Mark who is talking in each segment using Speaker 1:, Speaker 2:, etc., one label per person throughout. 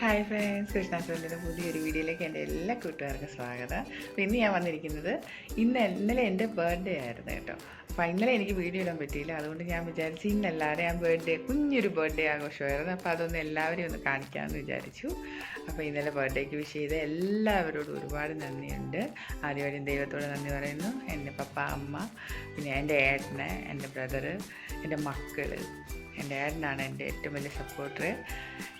Speaker 1: Hi friends കൃഷ്ണാസുരന്റെ പുതിയൊരു വീഡിയോയിലേക്ക് എന്റെ എല്ലാ കൂട്ടുകാർക്കും സ്വാഗതം. അപ്പോൾ ഇന്ന് ഞാൻ വന്നിരിക്കുന്നത് ഇന്ന് ഇന്നലെ എന്റെ ബർത്ത്ഡേ ആയിരുന്നു കേട്ടോ. അപ്പോൾ ഇന്നലെ എനിക്ക് വീഡിയോ ഇടാൻ പറ്റിയില്ല. അതുകൊണ്ട് ഞാൻ വിചാരിച്ചു ഇന്നല്ലാതെ ഞാൻ ബർത്ത്ഡേ കുഞ്ഞൊരു ബർത്ത്ഡേ ആഘോഷമായിരുന്നു. അപ്പോൾ അതൊന്ന് എല്ലാവരെയും ഒന്ന് കാണിക്കാമെന്ന് വിചാരിച്ചു. അപ്പോൾ ഇന്നലെ ബർത്ത്ഡേക്ക് വിഷ് ചെയ്ത എല്ലാവരോടും ഒരുപാട് നന്ദിയുണ്ട്. ആദ്യമായും ദൈവത്തോട് നന്ദി പറയുന്നു. എന്റെ പപ്പ അമ്മ പിന്നെ എന്റെ ഏട്ടന് എന്റെ ബ്രദറ് എന്റെ മക്കൾ എന്റെ ഏട്ടനാണ് എന്റെ ഏറ്റവും വലിയ സപ്പോർട്ടർ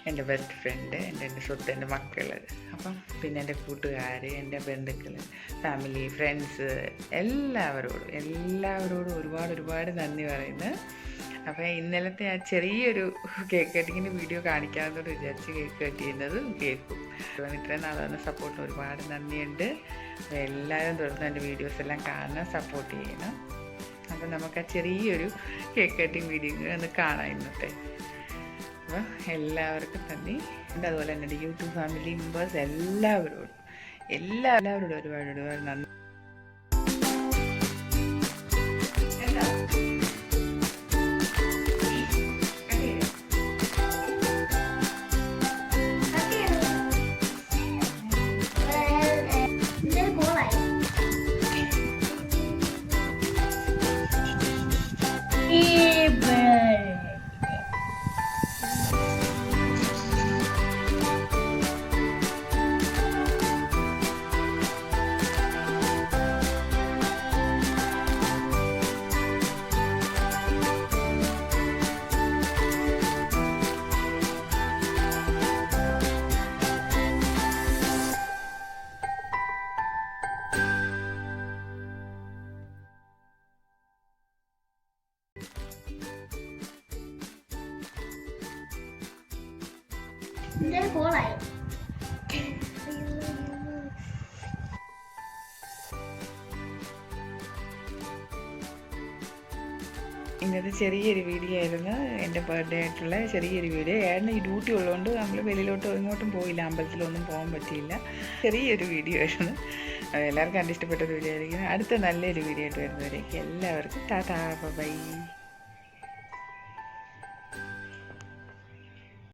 Speaker 1: എന്റെ ബെസ്റ്റ് ഫ്രണ്ട് എന്റെ എന്റെ സ്വത്ത് എന്റെ മക്കൾ അപ്പം പിന്നെ എന്റെ കൂട്ടുകാർ എന്റെ ബന്ധുക്കൾ ഫാമിലി ഫ്രണ്ട്സ് എല്ലാവരോടും എല്ലാവരോടും ഒരുപാട് ഒരുപാട് നന്ദി പറയുന്നു. അപ്പോൾ ഇന്നലത്തെ ആ ചെറിയൊരു കേക്ക് കട്ടിങ്ങിന്റെ വീഡിയോ കാണിക്കാമെന്നോട് വിചാരിച്ച് കേക്ക് കട്ട് ചെയ്യുന്നത് കേൾക്കും ഇത്രയും നാളെ സപ്പോർട്ടിന് ഒരുപാട് നന്ദിയുണ്ട്. അപ്പോൾ എല്ലാവരും തുടർന്ന് എന്റെ വീഡിയോസ് എല്ലാം കാണാൻ സപ്പോർട്ട് ചെയ്യണം. അപ്പം നമുക്ക് ആ ചെറിയൊരു കേക്ക് കട്ടിങ് വീഡിയോ ഒന്ന് കാണാം ഇന്നത്തെ. അപ്പോൾ എല്ലാവർക്കും തന്നെ ഉണ്ട് അതുപോലെ തന്നെ യൂട്യൂബ് ഫാമിലി മെമ്പേഴ്സ് എല്ലാവരോടും. എല്ലാ എല്ലാവരോടും ഒരുപാട് ഒരുപാട് നന്ദി.
Speaker 2: ഇതിന്റെ
Speaker 1: ചെറിയൊരു വീഡിയോ ആയിരുന്നു. എന്റെ ബർത്ത്ഡേ ആയിട്ടുള്ള ചെറിയൊരു വീഡിയോ ഏട്ടന് ഈ ഡ്യൂട്ടി ഉള്ളതുകൊണ്ട് നമ്മൾ വെളിയിലോട്ടും ഇങ്ങോട്ടും പോയില്ല. അമ്പലത്തിലൊന്നും പോകാൻ പറ്റിയില്ല. ചെറിയൊരു വീഡിയോ ആയിരുന്നു. എല്ലാവർക്കും കണ്ടിഷ്ടപ്പെട്ടത് ആയിരിക്കും. അടുത്ത നല്ലൊരു വീഡിയോ ആയിട്ട് വരുന്നവരേക്ക് എല്ലാവർക്കും. Tata bye.